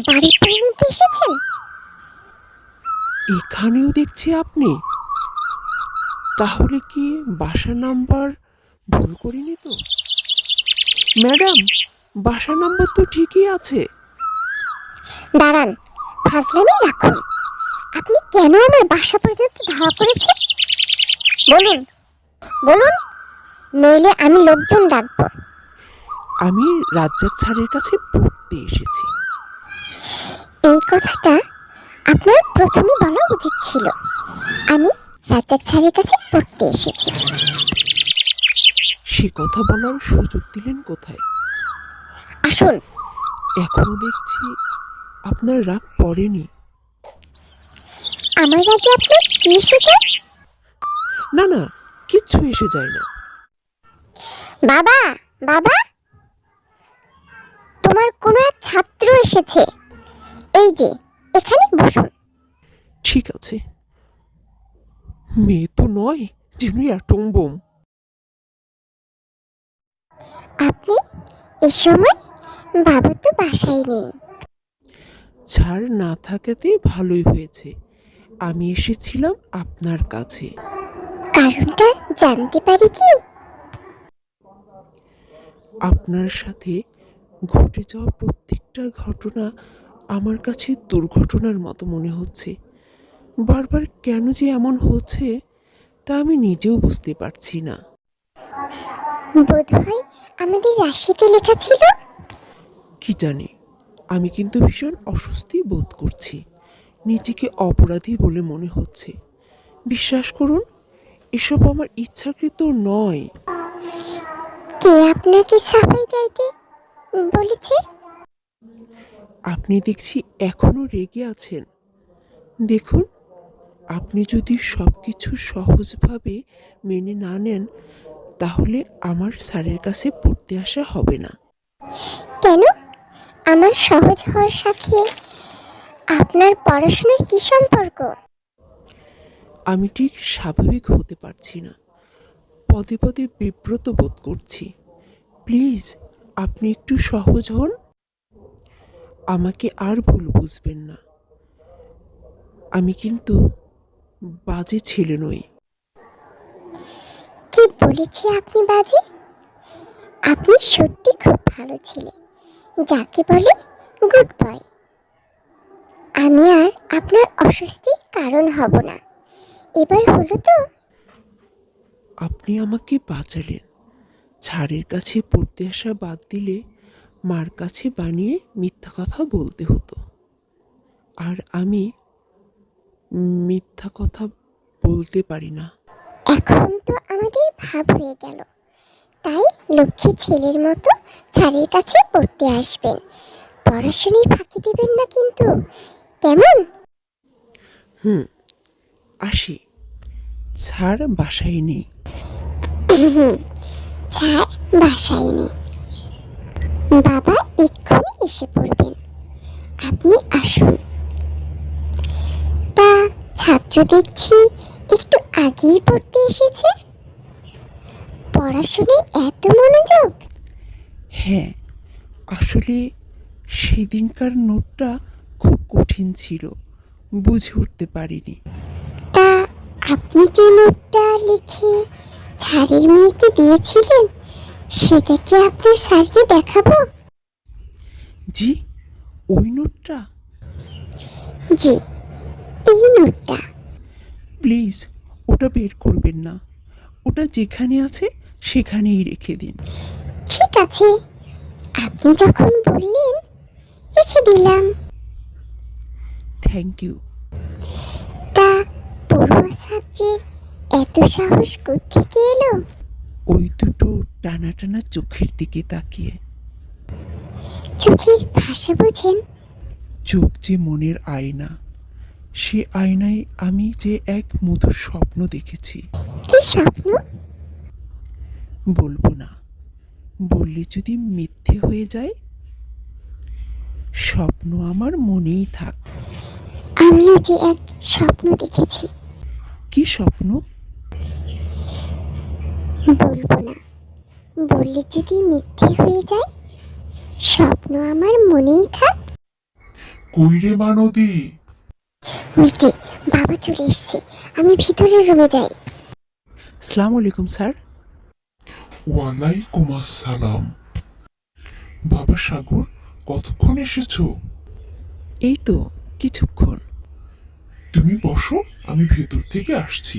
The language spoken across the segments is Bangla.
বাড়ি পর্যন্ত এসেছেন? এখানেও দেখছি আপনি। তাহলে কি বাসা নাম্বার ভুল করিনি তো? ম্যাডাম বাসা নাম্বার তো ঠিকই আছে। দাঁড়ান ফাজলামি রাখুন। আপনি কেন আমার বাসা পর্যন্ত ধাওয়া করেছেন? বলুন বলুন নইলে আমি লোকজন ডাকবো। আমি রাজ্জাক স্যারের কাছে পড়তে এসেছি। এই কথাটা আপনার প্রথমে বলা উচিত ছিল। আমি রাজ্জাক স্যারের কাছে পড়তে এসেছি। সে কথা বলার সুযোগ দিলেন কোথায়? আসুন। এখনও দেখছি আপনার রাগ পড়েনি। আমার আগে আপনার কি এসেছে না না কিচ্ছু এসে যায় না বাবা বাবা! তোমার কোনো এক ছাত্র এসেছে। এই যে এখানে বসুন। ঠিক আছে। মেয়ে তো নয় যেন অ্যাটম বোম। আপনি এ সময় বাবা তো বাসায় নেই। ছাড় না থাকাতে ভালোই হয়েছে। আমি এসেছিলাম আপনার কাছে। কারণটা জানতে পারি কি? আপনার সাথে ঘটে যাওয়া প্রত্যেকটা ঘটনা আমার কাছে দুর্ঘটনার মতো মনে হচ্ছে। বারবার কেন যে এমন হচ্ছে তা আমি নিজেও বুঝতে পারছি না। বোধহয় আমাদের রাশিতে লেখা ছিল? কি জানি আমি কিন্তু ভীষণ অস্বস্তি বোধ করছি। নিজেকে অপরাধী বলে মনে হচ্ছে। বিশ্বাস করুন এসব আমার ইচ্ছাকৃত নয়। কে আপনাকে সাফাই গাইতে বলেছে? আপনি দেখছি এখনও রেগে আছেন। দেখুন আপনি যদি সব কিছু সহজভাবে মেনে না নেন তাহলে আমার স্যারের কাছে পড়তে আসা হবে না। কেন? আমার সহজ হওয়ার সাথে আপনার পড়াশোনার কি সম্পর্ক? আমি ঠিক স্বাভাবিক হতে পারছি না। পদে পদে বিব্রত বোধ করছি। প্লিজ আপনি একটু সহজ হন। আমাকে আর ভুল বুঝবেন না। আমি কিন্তু বাজে ছেলে নই। কি বলেছি আপনি বাজে? আপনি সত্যি খুব ভালো ছেলে। যাকে বলে গুড বয় আমি আর আপনার অস্বস্তির কারণ হব না। এবার হলো তো। আপনি আমাকে বাঁচালেন। ছাড়ের কাছে পড়তে আসা বাদ দিলে মার কাছে বানিয়ে মিথ্যা কথা বলতে হতো। আর আমি মিথ্যা কথা বলতে পারি না। এখন তো আমাদের ভাব হয়ে গেল। তাই লক্ষ্মী ছেলের মতো ছাড়ের কাছে পড়তে আসবেন। পড়াশোনায় ফাঁকি দেবেন না কিন্তু। কেমন? হুম আসি। ছাড় বাসায় নেই। ছাড় বাসায় নেই। বাবা এক্ষুনি এসে পড়বেন। আপনি আসুন। তা ছাত্র দেখছি একটু আগেই পড়তে এসেছে। পড়াশোনায় এত মনোযোগ? হ্যাঁ আসলে সেদিনকার নোটটা খুব কঠিন ছিল বুঝে উঠতে পারিনি। তা আপনি যে নোটটা লিখে ছাড়ের মেয়েকে দিয়েছিলেন সেটা কি আপনার স্যারকে দেখাবো? জি ওই নোটটা। জি এই নোটটা। প্লিজ ওটা বের করবেন না। ওটা যেখানে আছে সেখানেই রেখে দিন। ঠিক আছে। আপনি যখন বললেন রেখে দিলাম। Thank you. তা পড়ুয়া ছাত্রীর এত সাহস থেকে এলো? ওই দুটো টানা টানা চোখের দিকে তাকিয়ে। চোখের ভাষা বোঝেন? চোখ যে মনের আয়না সে আয়নায় আমি যে এক মধুর স্বপ্ন দেখেছি। কি স্বপ্ন? বলব না। বললে যদি মিথ্যে হয়ে যায়? স্বপ্ন আমার মনেই থাক। আমিও যে এক স্বপ্ন দেখেছি। কি স্বপ্ন? বলব না। বললে যদি মিথ্যে হয়ে যায় স্বপ্ন আমার মনেই থাক। কইরে মা নদী মিষ্টি বাবা চলে এসছে। আমি ভিতরের রুমে যাই। সালাম আলাইকুম স্যার। ওয়ালাইকুম আসসালাম। বাবা সাগর কতক্ষণ এসেছ? এই তো কিছুক্ষণ। তুমি বসো আমি ভেতর থেকে আসছি।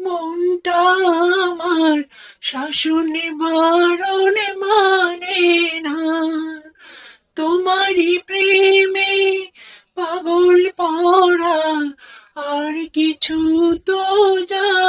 মনটা আমার শাসনে বারণে মানে না। তোমারই প্রেমে পাগল পড়া আর কিছু তো জানে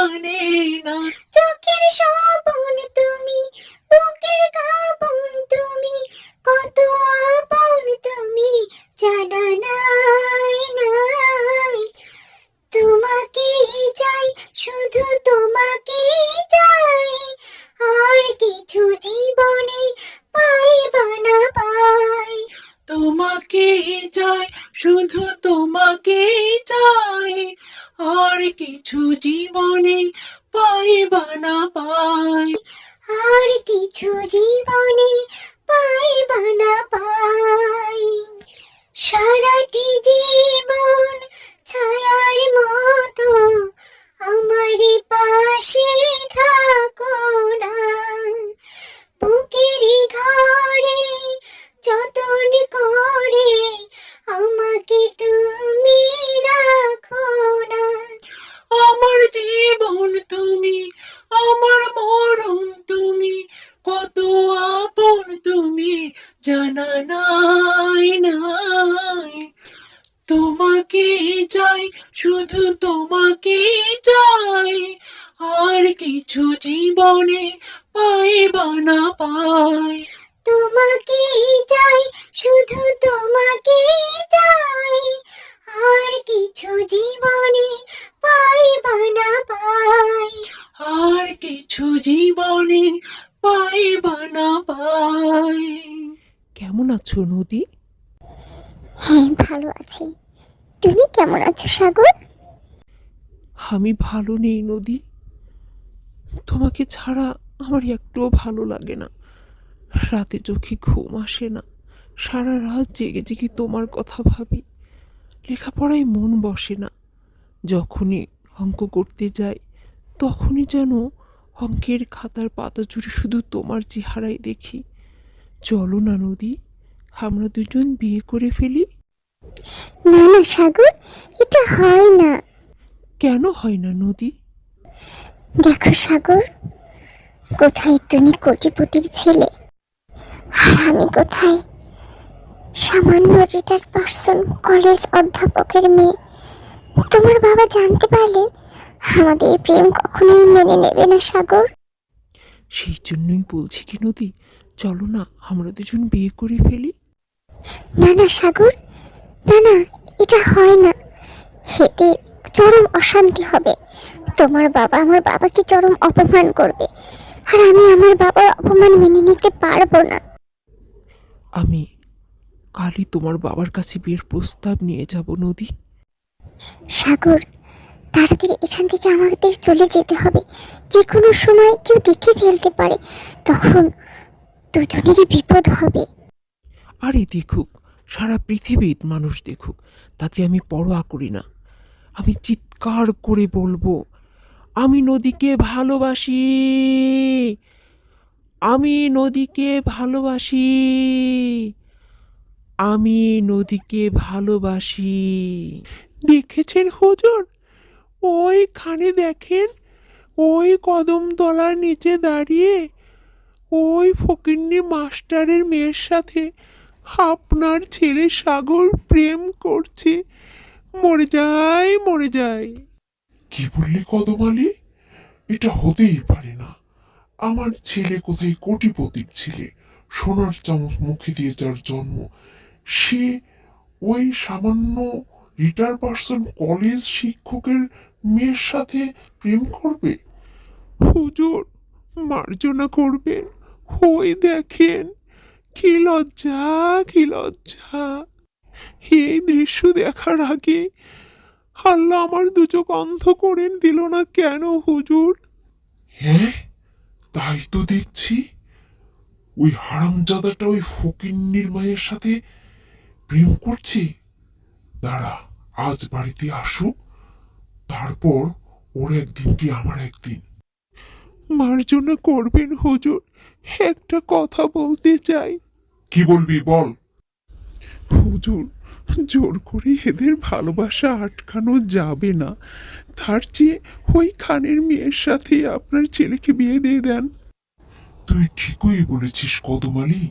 সাগর? আমি ভালো নেই, নদী। তোমাকে ছাড়া আমার একটুও ভালো লাগে না। রাতে চোখে ঘুম আসে না। সারা রাত জেগে জেগে তোমার কথা ভাবি। লেখাপড়ায় মন বসে না। যখনই অঙ্ক করতে যাই, তখনই যেন অঙ্কের খাতার পাতা জুড়ে শুধু তোমার চেহারাই দেখি। চলো না নদী, আমরা দুজন বিয়ে করে ফেলি। না না সাগর এটা হয় না। কেন হয় না নদী? দেখো সাগর কোথায় তুমি কোটিপতির ছেলে? আর আমি কোথায়? সামান্য রিটার পার্সন কলেজ অধ্যাপকের মেয়ে। তোমার বাবা জানতে পারলে আমাদের প্রেম কখনোই মেনে নেবে না সাগর। সেই জন্যই বলছি কি নদী চলো না আমরা দুজন বিয়ে করে ফেলি। না না সাগর না না? এটা হয় না। হেতে চরম অশান্তি হবে। তোমার বাবা আমার বাবাকে চরম অপমান করবে। আর আমি আমার বাবার অপমান মেনে নিতে পারব না। আমি কালই তোমার বাবার কাছে বিয়ের প্রস্তাব নিয়ে যাব নদী। সাগর তাড়াতাড়ি এখান থেকে আমাদের চলে যেতে হবে। যে কোনো সময় কেউ দেখে ফেলতে পারে। তখন দুজনেরই বিপদ হবে। আরে দেখুক সারা পৃথিবীর মানুষ দেখুক, তাতে আমি পরোয়া করি না। আমি চিৎকার করে বলব, আমি নদীকে ভালোবাসি, আমি নদীকে ভালোবাসি, আমি নদীকে ভালোবাসি। দেখেছেন হুজুর? ওইখানে দেখেন, ওই কদমতলার নিচে দাঁড়িয়ে, ওই ফকিন্নি মাস্টারের মেয়ের সাথে আপনার ছেলে সাগর প্রেম করছে। মরে যায় মরে যায়। কি বললে কদমালি? এটা হতেই পারে না। আমার ছেলে কোথায় কোটিপতির ছেলে? সোনার চামচ মুখে দিয়ে যার জন্ম। সে ওই সামান্য রিটার পার্সন কলেজ শিক্ষকের মেয়ের সাথে প্রেম করবে? হুজুর মার্জনা করবেন। ওই দেখেন। কি লজ্জা কি লজ্জা। এই দৃশ্য দেখার আগে আল্লাহ আমার দু চোখ অন্ধ করে দিল না কেন হুজুর? হ্যাঁ তাই তো দেখছি। ওই হারামজাদাটা ওই ফকিন্নির মায়ের সাথে প্রেম করছে। দাঁড়া আজ বাড়িতে আসুক তারপর ওর একদিন কি আমার একদিন। মার্জনা করবেন হুজুর। একটা কথা বলতে চাই। কি বলবি বল। হুজুর জোর করে এদের ভালোবাসা আটকানো যাবে না। তার চেয়ে ওই খানের মেয়ের সাথে আপনার ছেলেকে বিয়ে দিয়ে দেন। তুই ঠিকই বলেছিস কদমালি।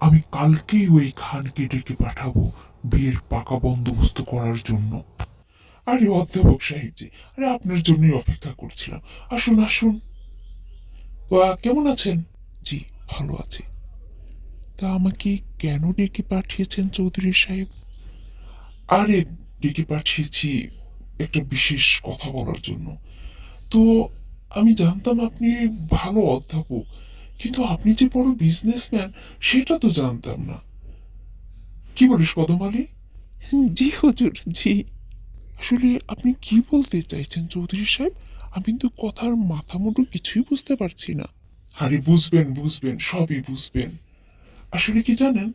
আমি কালকেই ওই খানকে ডেকে পাঠাবো বিয়ের পাকা বন্দোবস্ত করার জন্য। আরে অধ্যাপক সাহেব জি আরে আপনার জন্যই অপেক্ষা করছিলাম। আসুন আসুন। কেমন আছেন? জি ভালো আছি। তা আমাকে কেন ডেকে পাঠিয়েছেন চৌধুরী সাহেব? আরে ডেকে পাঠিয়েছি একটা বিশেষ কথা বলার জন্য। তো আমি জানতাম আপনি ভালো অধ্যাপক কিন্তু আপনি যে বড় বিজনেসম্যান সেটা তো জানতাম না। কি বলিস কদম আলী জি হুজুর জি। আসলে আপনি কি বলতে চাইছেন চৌধুরী সাহেব? আমি তো কথার মাথা মুটো কিছুই বুঝতে পারছি না। আরে বুঝবেন বুঝবেন, সবই বুঝবেন। আসলে কি জানেন,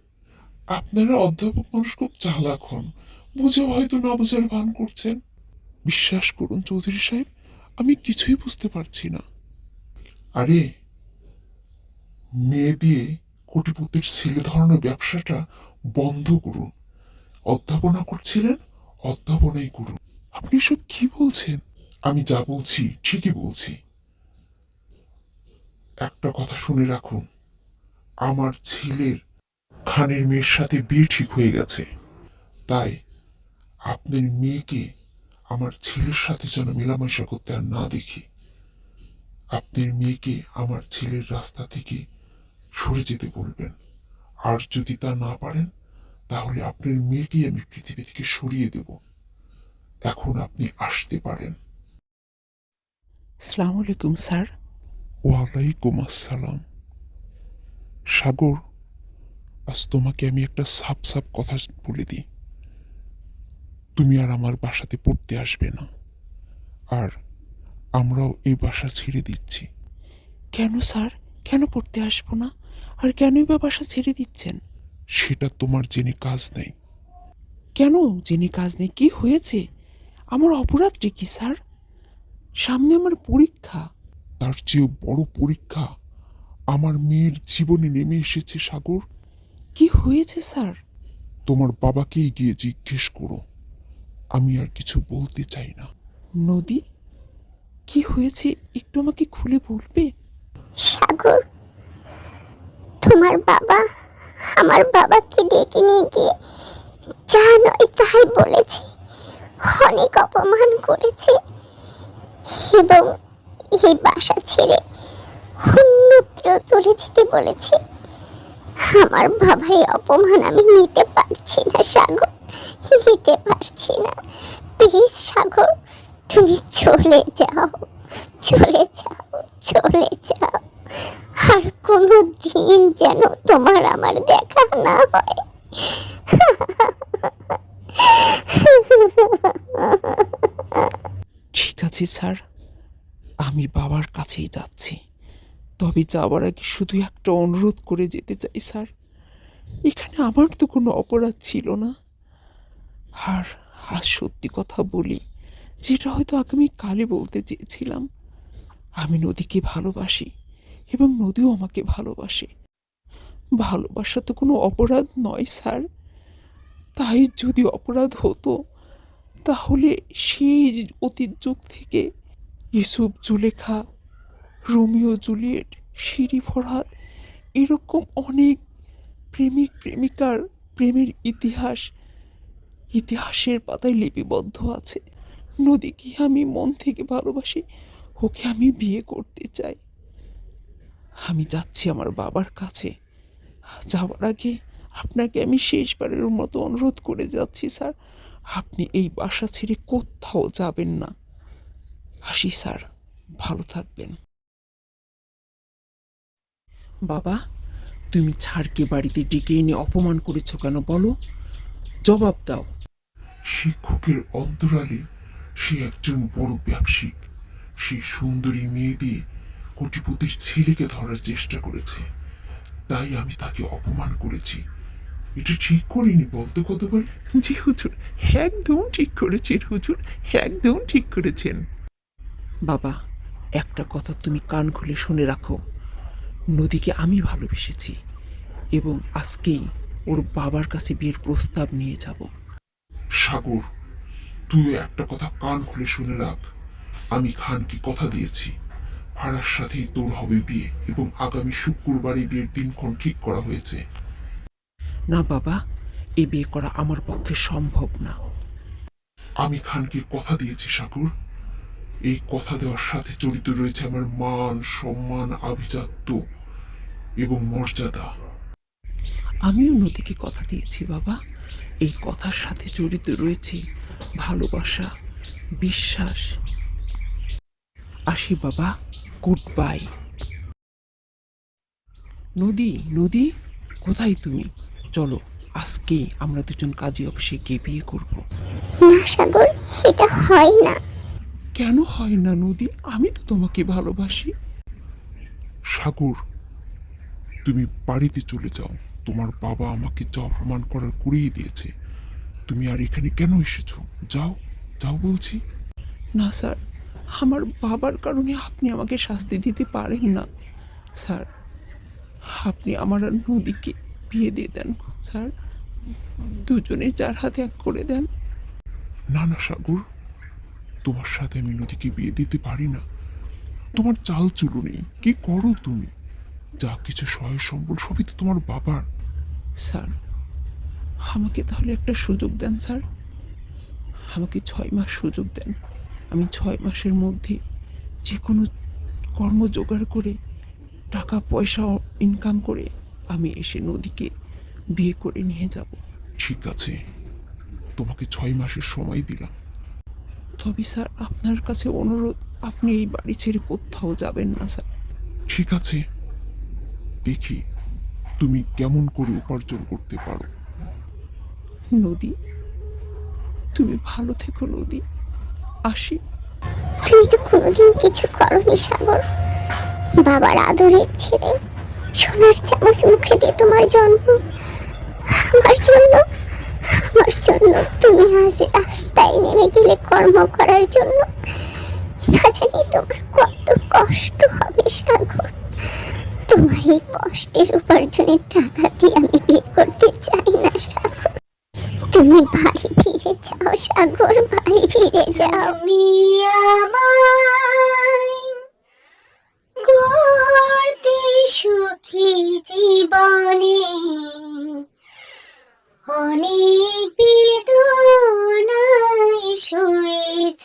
আপনারা অধ্যাপক মানুষ খুব চালাক হন বুঝে হয়তো না বুঝার ভান করছেন। বিশ্বাস করুন চৌধুরী সাহেব, আমি কিছুই বুঝতে পারছি না। আরে, মেয়ে দিয়ে কোটিপতির ছেলে ধরানোর ব্যবসাটা বন্ধ করুন। অধ্যাপনা করছিলেন, অধ্যাপনাই করুন। আপনি সব কি বলছেন? আমি যা বলছি, ঠিকই বলছি। একটা কথা শুনে রাখুন, আমার ছেলের খানের মেয়ের সাথে বিয়ে ঠিক হয়ে গেছে। তাই আপনার মেয়েকে আমার ছেলের সাথে যেন মেলামেশা করতে আর না দেখি। আপনার মেয়েকে আমার ছেলের রাস্তা থেকে সরে যেতে বলবেন। আর যদি তা না পারেন, তাহলে আপনার মেয়েকেই আমি পৃথিবী থেকে সরিয়ে দেব। এখন আপনি আসতে পারেন। সালাম আলাইকুম, স্যার। ওয়ালাইকুম আসসালাম। সাগর আজ তোমাকে আমি একটা সাপ সাপ কথা বলে দিই। তুমি আর আমার বাসাতে পড়তে আসবে না। আর আমরাও এই বাসা ছেড়ে দিচ্ছি। কেন স্যার? কেন পড়তে আসব না? আর কেনই বা বাসা ছেড়ে দিচ্ছেন? সেটা তোমার জেনে কাজ নেই। কেন জেনে কাজ নেই? কি হয়েছে? আমার অপরাধটি কি স্যার? সামনে আমার পরীক্ষা। তার চেয়েও বড় পরীক্ষা আমার মেয়ের জীবনে নেমে এসেছে সাগর। কি হয়েছে স্যার? তোমার বাবাকেই গিয়ে জিজ্ঞেস করো। আমি আর কিছু বলতে চাই না। নদী? কি হয়েছে? একটু আমাকে খুলে বলবে? সাগর তোমার বাবা আমার বাবাকে ডেকে নিয়ে গিয়ে যা নয় তাই বলেছে। অনেক অপমান করেছে। এবং এই বাসা ছেড়ে অন্যত্র চলে যেতে বলেছে। আমার বাবার অপমান আমি নিতে পারছি না, সাগর। নিতে পারছি না। প্লিজ, সাগর, তুমি চলে যাও চলে যাও চলে যাও। আর কোনো দিন যেন তোমার আমার দেখা না হয়। ঠিক আছে, স্যার। আমি বাবার কাছেই যাচ্ছি। তবে যাওয়ার আগে শুধু একটা অনুরোধ করে যেতে চাই, স্যার। এখানে আমার তো কোনো অপরাধ ছিল না। আর আজ সত্যি কথা বলি, যেটা হয়তো আগামী কালে বলতে চেয়েছিলাম। আমি নদীকে ভালোবাসি এবং নদীও আমাকে ভালোবাসে। ভালোবাসা তো কোনো অপরাধ নয়, স্যার। তাই যদি অপরাধ হতো, তাহলে সেই অতীত যুগ থেকে ইসুফ জুলেখা, রোমিও, জুলিয়েট, শিরি, ফরহাদ, এরকম অনেক প্রেমিক, প্রেমিকার প্রেমের ইতিহাস, ইতিহাসের পাতায় লিপিবদ্ধ আছে। নদীকে আমি মন থেকে ভালোবাসি, ওকে আমি বিয়ে করতে চাই। আমি যাচ্ছি আমার বাবার কাছে। যাওয়ার আগে আপনাকে আমি শেষবারের মতো অনুরোধ করে যাচ্ছি, স্যার। আপনি এই বাসা ছেড়ে কোথাও যাবেন না। আসি স্যার ভালো থাকবেন। বাবা তুমি ছাড়কে বাড়িতে ডেকে এনে অপমান করেছ কেন বলো? জবাব দাও। শিক্ষকের অন্তরালে সে একজন বড় ব্যবসায়িক। সে সুন্দরী মেয়ে দিয়ে কোটিপতির ছেলেকে ধরার চেষ্টা করেছে। তাই আমি তাকে অপমান করেছি। এটা ঠিক করিনি বলতে কতবার? জি হুজুর একদম ঠিক করেছেন হুজুর একদম ঠিক করেছেন। বাবা একটা কথা তুমি কান খুলে শুনে রাখো। নদীকে আমি ভালোবেসেছি এবং আজকেই ওর বাবার কাছে বিয়ের প্রস্তাব নিয়ে যাব। সাগর তুই একটা কথা কান খুলে শুনে রাখ। আমি খানকে কথা দিয়েছি। ভাড়ার সাথেই তোর হবে বিয়ে এবং আগামী শুক্রবারে বিয়ের দিনক্ষণ ঠিক করা হয়েছে। না বাবা এ বিয়ে করা আমার পক্ষে সম্ভব না। আমি খানকে কথা দিয়েছি সাগর। এই কথা দেওয়ার সাথে জড়িত রয়েছে আমার মান সম্মান আভিজাত্য এবং মর্যাদা। আমিও নদীকে কথা দিয়েছি বাবা। এই কথার সাথে জড়িত রয়েছে ভালোবাসা বিশ্বাস। আসি বাবা। গুড বাই নদী নদী কোথায় তুমি? চলো আজকেই আমরা দুজন কাজী অফিসে গিয়ে বিয়ে করব। না সাগর এটা হয় না। কেন হয় না নদী? আমি তো তোমাকে ভালোবাসি। সাগর তুমি বাড়িতে চলে যাও। তোমার বাবা আমাকে যা অপমান করার করিয়ে দিয়েছে। তুমি আর এখানে কেন এসেছ? যাও যাও বলছি। না স্যার। আমার বাবার কারণে আপনি আমাকে শাস্তি দিতে পারেন না। স্যার আপনি আমার আর নদীকে বিয়ে দিয়ে দেন স্যার। দুজনে চার হাতে এক করে দেন। না না সাগর। তোমার সাথে আমি নদীকে বিয়ে দিতে পারি না। তোমার চাল চুলো নেই কি করো তুমি? যা কিছু সহায় সম্বল সবই তো তোমার বাবার। স্যার আমাকে তাহলে একটা সুযোগ দেন স্যার। আমাকে ছয় মাস সুযোগ দেন। আমি ছয় মাসের মধ্যে যে কোনো কর্ম জোগাড় করে টাকা পয়সা ইনকাম করে আমি এসে নদীকে বিয়ে করে নিয়ে যাব। ঠিক আছে তোমাকে ছয় মাসের সময় দিলাম। তবে স্যার আপনার কাছে অনুরোধ আপনি এই বাড়ি ছেড়ে কোথাও যাবেন না স্যার। ঠিক আছে। দেখি তুমি কেমন করে উপার্জন করতে পারো। নদী তুমি ভালো থেকো নদী। আসি। তুমি তো কোনোদিন কিছু করনি সাগর? বাবার আদরের ছেলে সোনার চামচ মুখে দিয়ে তোমার জন্ম আমার জন্য আমার জন্য তুমি আজ রাস্তায় নেমে গেলে কর্ম করার জন্য না জানি তোমার কত কষ্ট হবে, সাগর। তোমার এই কষ্টের উপার্জনের টাকা দিয়ে আমি বিয়ে করতে চাই না, সাগর। তুমি বাড়ি ফিরে যাও, সাগর, বাড়ি ফিরে যাও। সুখী জীবনে অনেক বেদনায় শুয়েছ।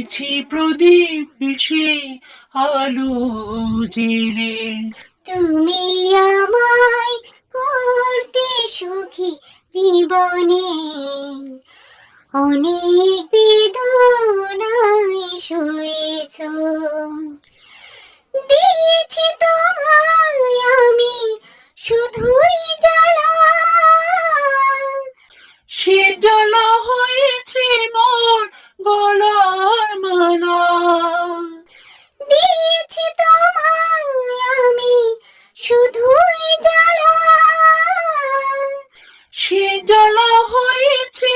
গড়েছি প্রদীপ সে আলো জেলে। তুমি আমায় করতে সুখী জীবনে। অনেক বেদনায় শুয়েছ। দিয়েছি তোমায় আমি শুধুই জ্বালা। সে জ্বালা হয়েছে মোর গলার মালা। দিয়েছি তোমায় আমি শুধুই জ্বালা। সে জ্বালা হয়েছে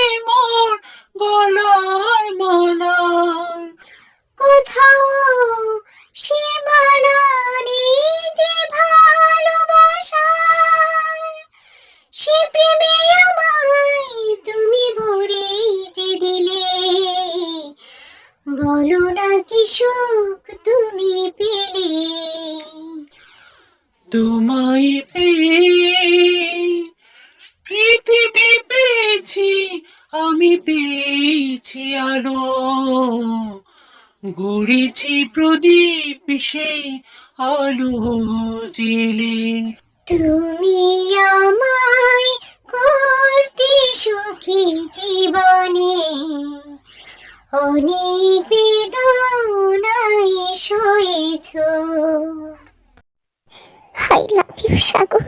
সাগর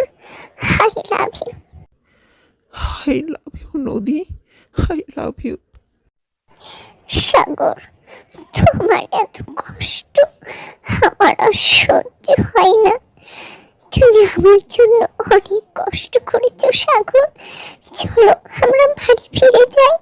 hi love you. I love you নদী আই লাভ ইউ। সাগর তোমার এত কষ্ট আমার আর সহ্য হয় না। তুমি আমার জন্য অনেক কষ্ট করেছ সাগর। চলো আমরা বাড়ি ফিরে যাই।